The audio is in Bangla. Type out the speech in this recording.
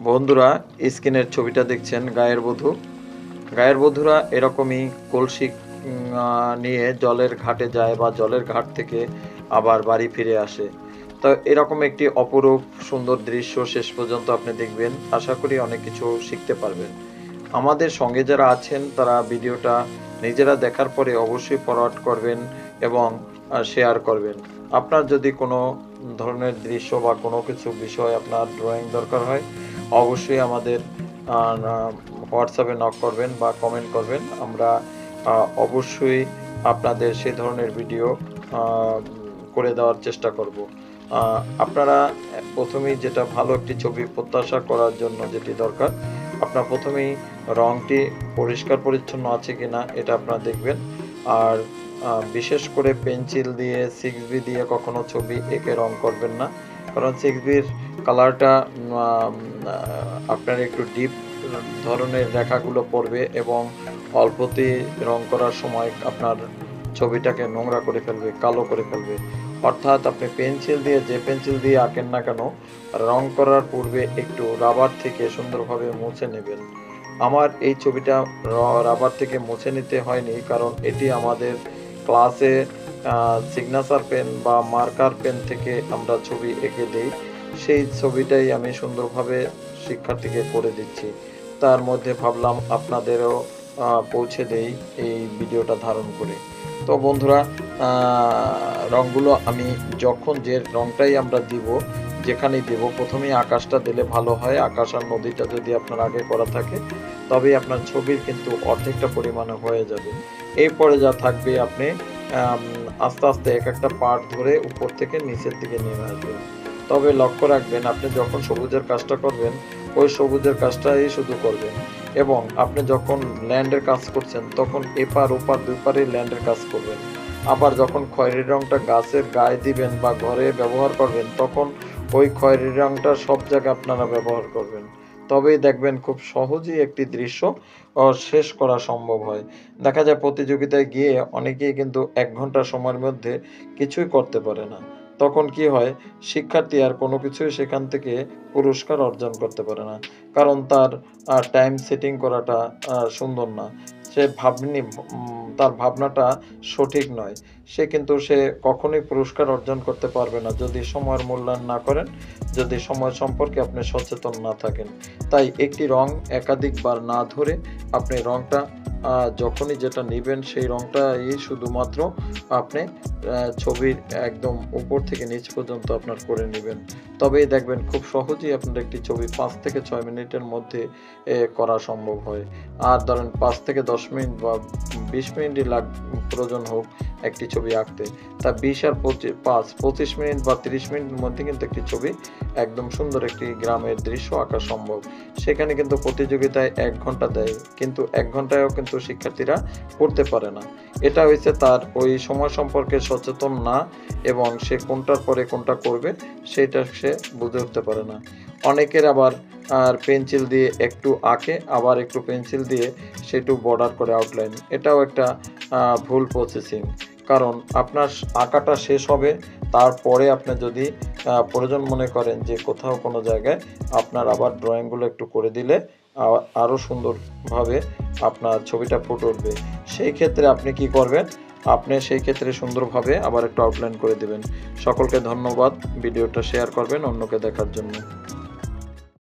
বন্ধুরা, স্ক্রিনের ছবিটা দেখছেন গায়ের বধূ। গায়ের বধূরা এরকমই কলসি নিয়ে জলের ঘাটে যায় বা জলের ঘাট থেকে আবার বাড়ি ফিরে আসে। তো এরকম একটি অপরূপ সুন্দর দৃশ্য শেষ পর্যন্ত আপনি দেখবেন। আশা করি অনেক কিছু শিখতে পারবেন। আমাদের সঙ্গে যারা আছেন, তারা ভিডিওটা নিজেরা দেখার পরে অবশ্যই ফরওয়ার্ড করবেন এবং শেয়ার করবেন। আপনার যদি কোনো ধরনের দৃশ্য বা কোনো কিছু বিষয় আপনার ড্রয়িং দরকার হয় অবশ্যই আমাদের হোয়াটসঅ্যাপে নক করবেন বা কমেন্ট করবেন। আমরা অবশ্যই আপনাদের সে ধরনের ভিডিও করে দেওয়ার চেষ্টা করব। আপনারা প্রথমেই যেটা ভালো একটি ছবি প্রত্যাশা করার জন্য যেটি দরকার, আপনার প্রথমেই রংটি পরিষ্কার পরিচ্ছন্ন আছে কিনা এটা আপনারা দেখবেন। আর বিশেষ করে পেন্সিল দিয়ে সিক্স দিয়ে কখনো ছবি এঁকে রং করবেন না। কারণ সিক্স কালারটা আপনার একটু ডিপ ধরনের রেখাগুলো পড়বে এবং অল্পতে রং করার সময় আপনার ছবিটাকে নোংরা করে ফেলবে, কালো করে ফেলবে। অর্থাৎ আপনি পেন্সিল দিয়ে, যে পেন্সিল দিয়ে আঁকেন না কেন, রং করার পূর্বে একটু রাবার থেকে সুন্দরভাবে মুছে নেবেন। আমার এই ছবিটা রাবার থেকে মুছে নিতে হয়নি, কারণ এটি আমাদের ক্লাসে সিগনেচার পেন বা মার্কার পেন থেকে আমরা ছবি এঁকে দিই। সেই ছবিটাই আমি সুন্দরভাবে শিক্ষার্থীকে করে দিচ্ছি। তার মধ্যে ভাবলাম আপনাদেরও পৌঁছে দেই এই ভিডিওটা ধারণ করে। তো বন্ধুরা রঙগুলো আমি যখন যে রংটাই আমরা দিব, যেখানেই দেব, প্রথমেই আকাশটা দিলে ভালো হয়। আকাশ আর নদীটা যদি আপনার আগে করা থাকে, তবেই আপনার ছবির কিন্তু অর্ধেকটা পরিমাণে হয়ে যাবে। এরপরে যা থাকবে আপনি আস্তে আস্তে এক একটা পার্ট ধরে উপর থেকে নিচের দিকে নেমে আসবেন তবে লক্ষ্য রাখবেন, আপনি যখন সবুজের কাজটা করবেন, ওই সবুজের কাজটাই শুধু করবেন। এবং আপনি যখন ল্যান্ডের কাজ করছেন, তখন এপার, ওপার দুই পারে ল্যান্ডের কাজ করবেন। আবার যখন খয়েরি রংটা গাছের গায়ে দিবেন বা ঘরে ব্যবহার করবেন, তখন ওই খয়েরি রংটা সব জায়গায় আপনারা ব্যবহার করবেন। তবেই দেখবেন খুব সহজেই একটি দৃশ্য শেষ করা সম্ভব হয়। দেখা যায় প্রতিযোগিতায় গিয়ে অনেকেই কিন্তু এক ঘণ্টা সময়ের মধ্যে কিছুই করতে পারে না। তখন কি হয়, শিক্ষার্থী আর কোনো কিছুই সেখান থেকে পুরস্কার অর্জন করতে পারে না। কারণ তার টাইম সেটিং করাটা সুন্দর না। সে ভাবনি তার ভাবনাটা সঠিক নয়। সে কিন্তু সে কখনোই পুরস্কার অর্জন করতে পারবে না। যদি সময়ের মূল্যায়ন না করেন, যদি সময় সম্পর্কে আপনি সচেতন না থাকেন, তাই একটি রং একাধিকবার না ধরে আপনি রংটা যখনই যেটা নেবেন সেই রংটাই শুধুমাত্র আপনি ছবির একদম উপর থেকে নিচ পর্যন্ত আপনার করে নেবেন। তবেই দেখবেন খুব সহজেই আপনার একটি ছবি পাঁচ থেকে ছয় মিনিটের মধ্যে করা সম্ভব হয়। আর ধরেন পাঁচ থেকে দশ মিনিট বা বিশ মিনিটই লাগ প্রয়োজন হোক একটি ছবি আঁকতে। তা বিশ আর পঁচিশ, পাঁচ, পঁচিশ মিনিট বা তিরিশ মিনিটের মধ্যে কিন্তু একটি ছবি একদম সুন্দর একটি গ্রামের দৃশ্য আঁকা সম্ভব। সেখানে কিন্তু প্রতিযোগিতায় এক ঘণ্টা দেয়, কিন্তু এক ঘন্টায়ও কিন্তু শিক্ষার্থীরা করতে পারে না। এটা হয়েছে তার ওই সময় সম্পর্কে সচেতন না এবং সে কোনটার পরে কোনটা করবে সেটা সে বুঝে উঠতে পারে না। অনেকের আবার আর পেন্সিল দিয়ে একটু আঁকে, আবার একটু পেন্সিল দিয়ে সেটু বর্ডার করে আউটলাইন এটাও একটা ভুল প্রসেসিং কারণ আপনার আঁকাটা শেষ হবে, তারপরে আপনি যদি প্রয়োজন মনে করেন যে কোথাও কোনো জায়গায় আপনার আবার ড্রয়িংগুলো একটু করে দিলে আ- আরও সুন্দরভাবে আপনার ছবিটা ফুটে উঠবে। সেই ক্ষেত্রে আপনি কি করবেন? আপনি সেই ক্ষেত্রে সুন্দরভাবে আবার একটু আউটলাইন করে দেবেন। সকলকে ধন্যবাদ। ভিডিওটা শেয়ার করবেন অন্যকে দেখার জন্য।